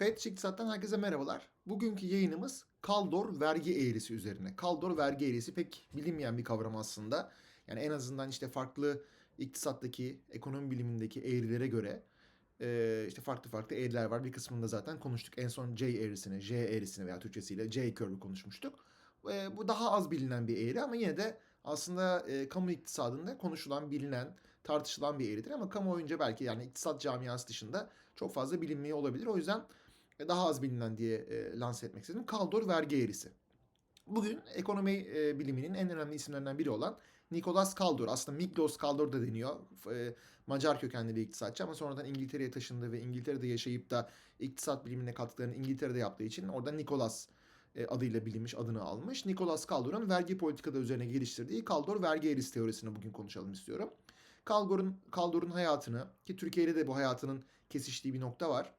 Kayıt İktisat'tan herkese merhabalar. Bugünkü yayınımız Kaldor vergi eğrisi üzerine. Kaldor vergi eğrisi pek bilinmeyen bir kavram aslında. Yani en azından işte farklı iktisattaki, ekonomi bilimindeki eğrilere göre e, işte farklı farklı eğriler var. Bir kısmında zaten konuştuk. En son J eğrisini, J eğrisini veya Türkçesiyle J curve'ü konuşmuştuk. E, bu daha az bilinen bir eğri ama yine de aslında e, kamu iktisadında konuşulan, bilinen, tartışılan bir eğridir. Ama kamuoyunca belki yani iktisat camiası dışında çok fazla bilinmeyi olabilir. O yüzden daha az bilinen diye e, lanse etmek istedim. Kaldor vergi eğrisi. Bugün ekonomi e, biliminin en önemli isimlerinden biri olan Nicolas Kaldor. Aslında Miklos Kaldor da deniyor. E, Macar kökenli bir iktisatçı ama sonradan İngiltere'ye taşındı ve İngiltere'de yaşayıp da iktisat bilimine katkılarını İngiltere'de yaptığı için orada Nicolas e, adıyla bilinmiş adını almış. Nicolas Kaldor'un vergi politikada üzerine geliştirdiği Kaldor vergi eğrisi teorisini bugün konuşalım istiyorum. Kaldor'un Kaldor'un hayatını ki Türkiye'de de bu hayatının kesiştiği bir nokta var.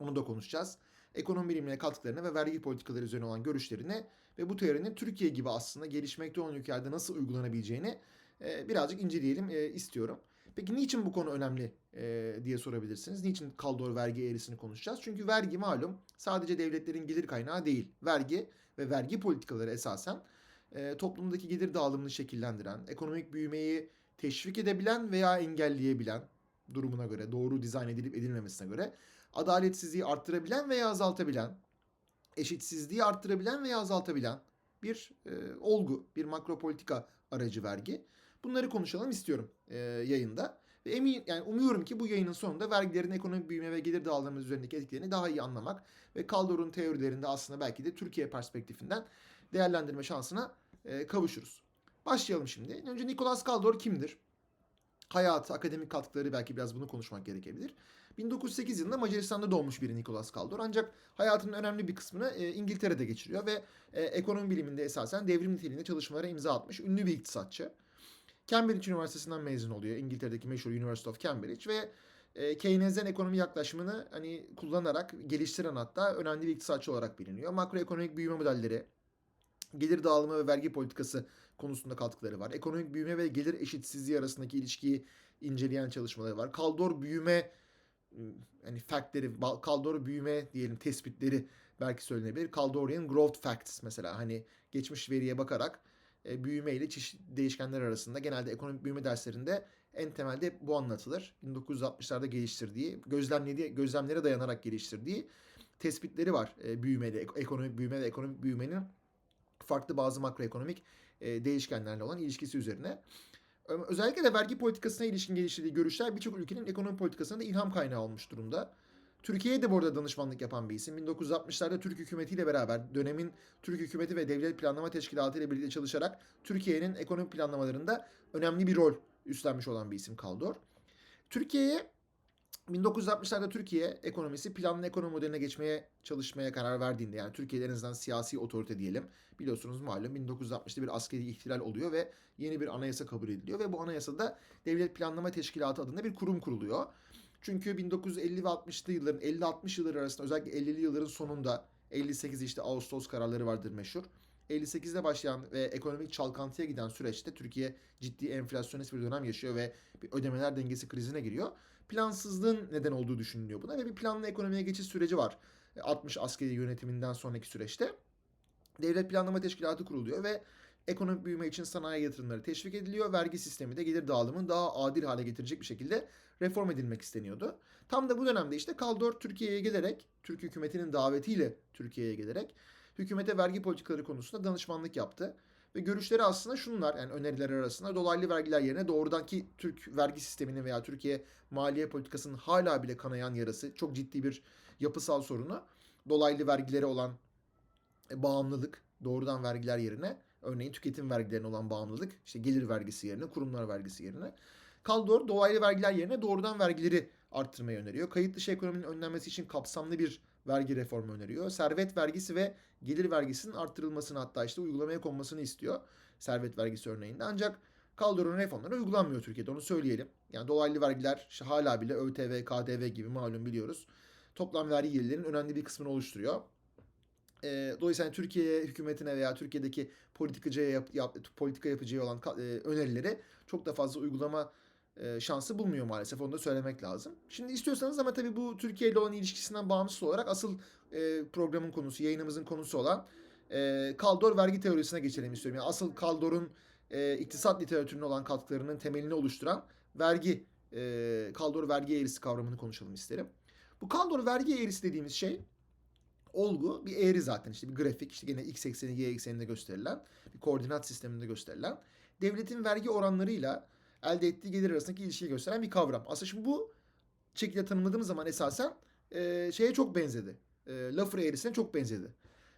Onu da konuşacağız. Ekonomi bilimine katkılarını ve vergi politikaları üzerine olan görüşlerini ve bu teorinin Türkiye gibi aslında gelişmekte olan ülkelerde nasıl uygulanabileceğini e, birazcık inceleyelim e, istiyorum. Peki niçin bu konu önemli e, diye sorabilirsiniz. Niçin Kaldor vergi eğrisini konuşacağız? Çünkü vergi malum sadece devletlerin gelir kaynağı değil. Vergi ve vergi politikaları esasen toplumdaki gelir dağılımını şekillendiren, ekonomik büyümeyi teşvik edebilen veya engelleyebilen durumuna göre, doğru dizayn edilip edilmemesine göre adaletsizliği arttırabilen veya azaltabilen, eşitsizliği arttırabilen veya azaltabilen bir e, olgu, bir makro politika aracı vergi. Bunları konuşalım istiyorum e, yayında. Ve emin yani umuyorum ki bu yayının sonunda vergilerin ekonomik büyüme ve gelir dağılımı üzerindeki etkilerini daha iyi anlamak ve Kaldor'un teorilerinde aslında belki de Türkiye perspektifinden değerlendirme şansına e, kavuşuruz. Başlayalım şimdi. Önce Nicolas Kaldor kimdir? Hayatı, akademik katkıları belki biraz bunu konuşmak gerekebilir. 1908 yılında Macaristan'da doğmuş biri Nicolas Kaldor. Ancak hayatının önemli bir kısmını e, İngiltere'de geçiriyor ve e, ekonomi biliminde esasen devrim niteliğinde çalışmalara imza atmış ünlü bir iktisatçı. Cambridge Üniversitesi'nden mezun oluyor. İngiltere'deki meşhur University of Cambridge ve e, Keynesyen ekonomi yaklaşımını hani kullanarak geliştiren hatta önemli bir iktisatçı olarak biliniyor. Makroekonomik büyüme modelleri, gelir dağılımı ve vergi politikası konusunda katkıları var. Ekonomik büyüme ve gelir eşitsizliği arasındaki ilişkiyi inceleyen çalışmaları var. Kaldor büyüme hani factleri, Kaldor büyüme diyelim tespitleri belki söylenebilir. Kaldorian growth facts mesela hani geçmiş veriye bakarak e, büyüme ile çeşitli değişkenler arasında genelde ekonomik büyüme derslerinde en temelde bu anlatılır. 1960'larda geliştirdiği, gözlemlediği, gözlemlere dayanarak geliştirdiği tespitleri var e, büyümeyle, ekonomik büyüme ve ekonomik büyümenin farklı bazı makroekonomik e, değişkenlerle olan ilişkisi üzerine. Özellikle de vergi politikasına ilişkin geliştirdiği görüşler birçok ülkenin ekonomi politikasına da ilham kaynağı olmuş durumda. Türkiye'ye de bu arada danışmanlık yapan bir isim. 1960'larda Türk hükümetiyle beraber dönemin Türk hükümeti ve Devlet Planlama Teşkilatı ile birlikte çalışarak Türkiye'nin ekonomi planlamalarında önemli bir rol üstlenmiş olan bir isim Kaldor. Türkiye'ye 1960'larda Türkiye ekonomisi planlı ekonomi modeline geçmeye çalışmaya karar verdiğinde yani Türkiye'de en azından siyasi otorite diyelim. Biliyorsunuz malum 1960'da bir askeri ihtilal oluyor ve yeni bir anayasa kabul ediliyor ve bu anayasada Devlet Planlama Teşkilatı adında bir kurum kuruluyor. Çünkü 1950 ve 60'lı yılların 50-60 yılları arasında özellikle 50'li yılların sonunda 58 işte Ağustos kararları vardır meşhur. 58'de başlayan ve ekonomik çalkantıya giden süreçte Türkiye ciddi enflasyonist bir dönem yaşıyor ve bir ödemeler dengesi krizine giriyor. Plansızlığın neden olduğu düşünülüyor buna ve bir planlı ekonomiye geçiş süreci var. 60 askeri yönetiminden sonraki süreçte. Devlet Planlama Teşkilatı kuruluyor ve ekonomik büyüme için sanayi yatırımları teşvik ediliyor. Vergi sistemi de gelir dağılımını daha adil hale getirecek bir şekilde reform edilmek isteniyordu. Tam da bu dönemde işte Kaldor Türkiye'ye gelerek, Türk hükümetinin davetiyle Türkiye'ye gelerek hükümete vergi politikaları konusunda danışmanlık yaptı. Ve görüşleri aslında şunlar yani öneriler arasında dolaylı vergiler yerine doğrudan ki Türk vergi sisteminin veya Türkiye maliye politikasının hala bile kanayan yarası çok ciddi bir yapısal sorunu. Dolaylı vergilere olan bağımlılık doğrudan vergiler yerine örneğin tüketim vergilerine olan bağımlılık işte gelir vergisi yerine kurumlar vergisi yerine Kaldor dolaylı vergiler yerine doğrudan vergileri arttırmayı öneriyor. Kayıt dışı ekonominin önlenmesi için kapsamlı bir vergi reformu öneriyor. Servet vergisi ve gelir vergisinin arttırılmasını hatta işte uygulamaya konmasını istiyor. Servet vergisi örneğinde. Ancak Kaldor'un reformları uygulanmıyor Türkiye'de onu söyleyelim. Yani dolaylı vergiler işte hala bile ÖTV, KDV gibi malum biliyoruz. Toplam vergi gelirlerinin önemli bir kısmını oluşturuyor. E, dolayısıyla Türkiye hükümetine veya Türkiye'deki politikacıya yap, yap, politika yapıcıya olan e, önerileri çok da fazla uygulama e, şansı bulmuyor maalesef. Onu da söylemek lazım. Şimdi istiyorsanız ama tabii bu Türkiye ile olan ilişkisinden bağımsız olarak asıl e, programın konusu, yayınımızın konusu olan e, Kaldor vergi teorisine geçelim istiyorum. Yani asıl Kaldor'un e, iktisat literatürüne olan katkılarının temelini oluşturan vergi, e, Kaldor vergi eğrisi kavramını konuşalım isterim. Bu Kaldor vergi eğrisi dediğimiz şey olgu bir eğri zaten işte bir grafik işte gene x ekseni y ekseninde gösterilen bir koordinat sisteminde gösterilen devletin vergi oranlarıyla elde ettiği gelir arasındaki ilişkiyi gösteren bir kavram. Aslında şimdi bu şekilde tanımladığımız zaman esasen e, şeye çok benzedi. E, Laffer eğrisine çok benzedi.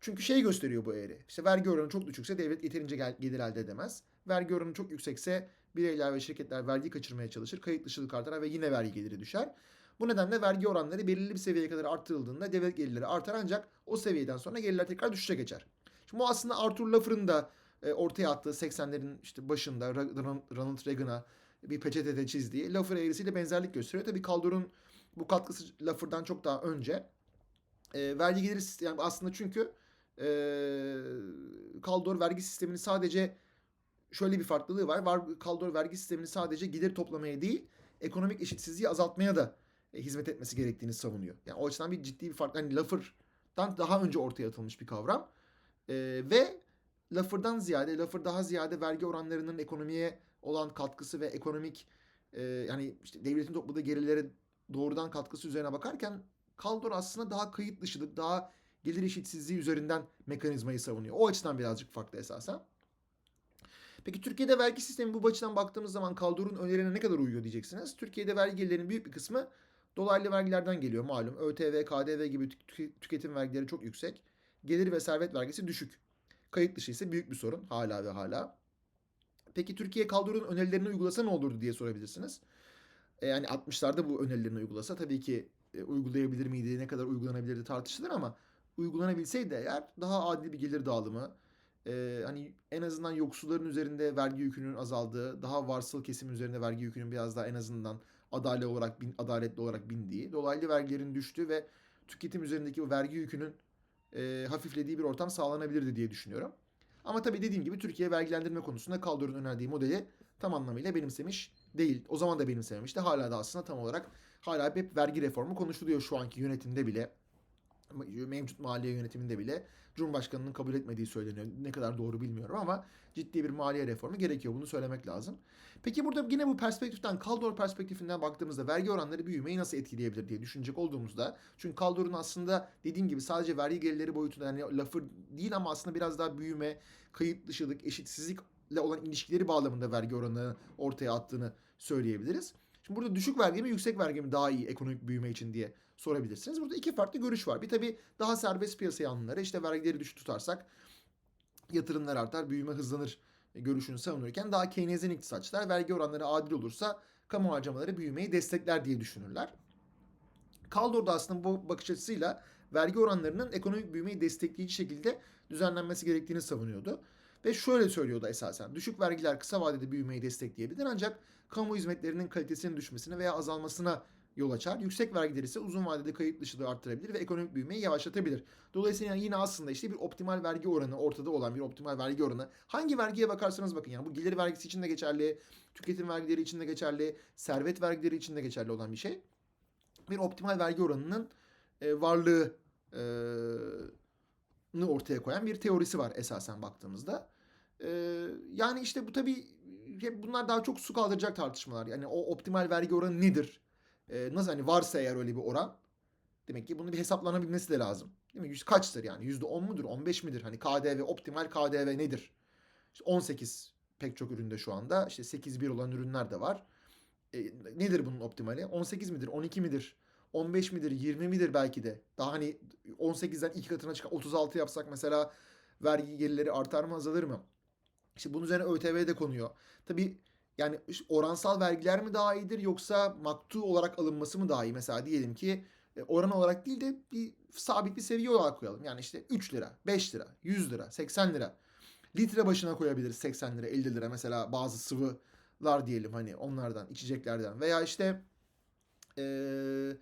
Çünkü şey gösteriyor bu eğri. İşte vergi oranı çok düşükse devlet yeterince gel- gelir elde edemez. Vergi oranı çok yüksekse bireyler ve şirketler vergi kaçırmaya çalışır. Kayıt dışılık artar ve yine vergi geliri düşer. Bu nedenle vergi oranları belirli bir seviyeye kadar arttırıldığında devlet gelirleri artar ancak o seviyeden sonra gelirler tekrar düşüşe geçer. Şimdi bu aslında Arthur Laffer'ın da e, ortaya attığı 80'lerin işte başında Ronald Reagan'a bir peçetede çizdiği Laffer eğrisiyle benzerlik gösteriyor. Tabii Kaldor'un bu katkısı Laffer'dan çok daha önce. E, vergi geliri sistemi yani aslında çünkü e, Kaldor vergi sistemini sadece şöyle bir farklılığı var. var Kaldor vergi sistemini sadece gelir toplamaya değil ekonomik eşitsizliği azaltmaya da e, hizmet etmesi gerektiğini savunuyor. Yani o açıdan bir ciddi bir fark. Yani Laffer'dan daha önce ortaya atılmış bir kavram. E, ve Laffer'dan ziyade, Laffer daha ziyade vergi oranlarının ekonomiye olan katkısı ve ekonomik e, yani işte devletin topladığı gelirlere doğrudan katkısı üzerine bakarken Kaldor aslında daha kayıt dışılık, daha gelir eşitsizliği üzerinden mekanizmayı savunuyor. O açıdan birazcık farklı esasen. Peki Türkiye'de vergi sistemi bu açıdan baktığımız zaman Kaldor'un önerilerine ne kadar uyuyor diyeceksiniz. Türkiye'de vergi gelirlerinin büyük bir kısmı dolaylı vergilerden geliyor malum. ÖTV, KDV gibi tü- tüketim vergileri çok yüksek. Gelir ve servet vergisi düşük. Kayıt dışı ise büyük bir sorun hala ve hala. Peki Türkiye Kaldor'un önerilerini uygulasa ne olurdu diye sorabilirsiniz. E, yani 60'larda bu önerilerini uygulasa tabii ki e, uygulayabilir miydi, ne kadar uygulanabilirdi tartışılır ama uygulanabilseydi eğer daha adil bir gelir dağılımı, e, hani en azından yoksulların üzerinde vergi yükünün azaldığı, daha varsıl kesim üzerinde vergi yükünün biraz daha en azından adaletli olarak bin, adaletli olarak bindiği, dolaylı vergilerin düştüğü ve tüketim üzerindeki o vergi yükünün e, hafiflediği bir ortam sağlanabilirdi diye düşünüyorum. Ama tabii dediğim gibi Türkiye vergilendirme konusunda Kaldor'un önerdiği modeli tam anlamıyla benimsemiş değil. O zaman da benimsememişti. Hala da aslında tam olarak hala hep vergi reformu konuşuluyor şu anki yönetimde bile. Mevcut maliye yönetiminde bile Cumhurbaşkanı'nın kabul etmediği söyleniyor. Ne kadar doğru bilmiyorum ama ciddi bir maliye reformu gerekiyor. Bunu söylemek lazım. Peki burada yine bu perspektiften, Kaldor perspektifinden baktığımızda vergi oranları büyümeyi nasıl etkileyebilir diye düşünecek olduğumuzda çünkü Kaldor'un aslında dediğim gibi sadece vergi gelirleri boyutunda yani lafı değil ama aslında biraz daha büyüme, kayıt dışılık, eşitsizlikle olan ilişkileri bağlamında vergi oranını ortaya attığını söyleyebiliriz. Şimdi burada düşük vergi mi yüksek vergi mi daha iyi ekonomik büyüme için diye sorabilirsiniz. Burada iki farklı görüş var. Bir tabii daha serbest piyasa yanlıları işte vergileri düşük tutarsak yatırımlar artar, büyüme hızlanır görüşünü savunurken daha Keynesyen iktisatçılar vergi oranları adil olursa kamu harcamaları büyümeyi destekler diye düşünürler. Kaldor da aslında bu bakış açısıyla vergi oranlarının ekonomik büyümeyi destekleyici şekilde düzenlenmesi gerektiğini savunuyordu. Ve şöyle söylüyordu esasen. Düşük vergiler kısa vadede büyümeyi destekleyebilir ancak kamu hizmetlerinin kalitesinin düşmesine veya azalmasına yol açar. Yüksek vergiler ise uzun vadede kayıt dışılığı arttırabilir ve ekonomik büyümeyi yavaşlatabilir. Dolayısıyla yine aslında işte bir optimal vergi oranı ortada olan bir optimal vergi oranı. Hangi vergiye bakarsanız bakın yani bu gelir vergisi için de geçerli, tüketim vergileri için de geçerli, servet vergileri için de geçerli olan bir şey. Bir optimal vergi oranının e, varlığı e, ortaya koyan bir teorisi var esasen baktığımızda. E, yani işte bu tabii bunlar daha çok su kaldıracak tartışmalar. Yani o optimal vergi oranı nedir? E, nasıl hani varsa eğer öyle bir oran demek ki bunu bir hesaplanabilmesi de lazım. Değil mi? Yüz kaçtır yani? Yüzde on mudur? 15 midir? Hani KDV, optimal KDV nedir? İşte 18 pek çok üründe şu anda. İşte 8.1 olan ürünler de var. E, nedir bunun optimali? 18 midir? 12 midir? 15 midir? 20 midir belki de? Daha hani 18'den iki katına çıkan 36 yapsak mesela vergi gelirleri artar mı azalır mı? İşte bunun üzerine ÖTV de konuyor. Tabii yani oransal vergiler mi daha iyidir yoksa maktu olarak alınması mı daha iyi? Mesela diyelim ki e, oran olarak değil de bir sabit bir seviye olarak koyalım. Yani işte 3 lira, 5 lira, 100 lira, 80 lira. Litre başına koyabiliriz 80 lira, 50 lira mesela bazı sıvılar diyelim hani onlardan, içeceklerden. Veya işte ee,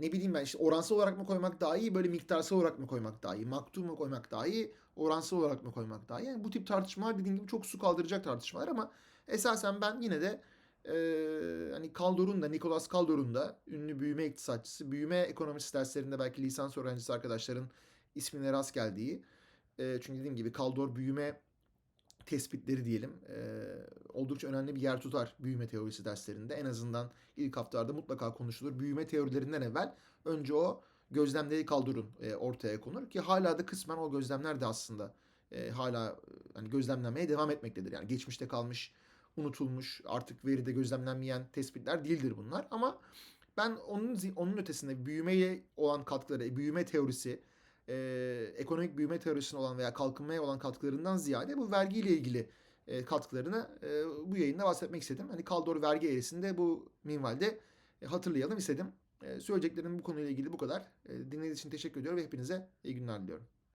ne bileyim ben işte oransal olarak mı koymak daha iyi, böyle miktarsal olarak mı koymak daha iyi, maktu mu koymak daha iyi, oransal olarak mı koymak daha iyi? Yani bu tip tartışmalar dediğim gibi çok su kaldıracak tartışmalar ama esasen ben yine de e, hani Kaldor'un da Nicolas Kaldor'un da ünlü büyüme iktisatçısı, büyüme ekonomisi derslerinde belki lisans öğrencisi arkadaşların ismine rast geldiği. E, çünkü dediğim gibi Kaldor büyüme tespitleri diyelim e, oldukça önemli bir yer tutar büyüme teorisi derslerinde. En azından ilk haftalarda mutlaka konuşulur. Büyüme teorilerinden evvel önce o gözlemleri Kaldor'un e, ortaya konur ki hala da kısmen o gözlemler de aslında e, hala e, hani gözlemlenmeye devam etmektedir. Yani geçmişte kalmış, unutulmuş, artık veride gözlemlenmeyen tespitler değildir bunlar. Ama ben onun onun ötesinde büyümeye olan katkıları, büyüme teorisi, e, ekonomik büyüme teorisine olan veya kalkınmaya olan katkılarından ziyade bu vergiyle ilgili e, katkılarını e, bu yayında bahsetmek istedim. Hani Kaldor vergi eğrisinde bu minvalde e, hatırlayalım istedim. E, söyleyeceklerim bu konuyla ilgili bu kadar. E, dinlediğiniz için teşekkür ediyorum ve hepinize iyi günler diliyorum.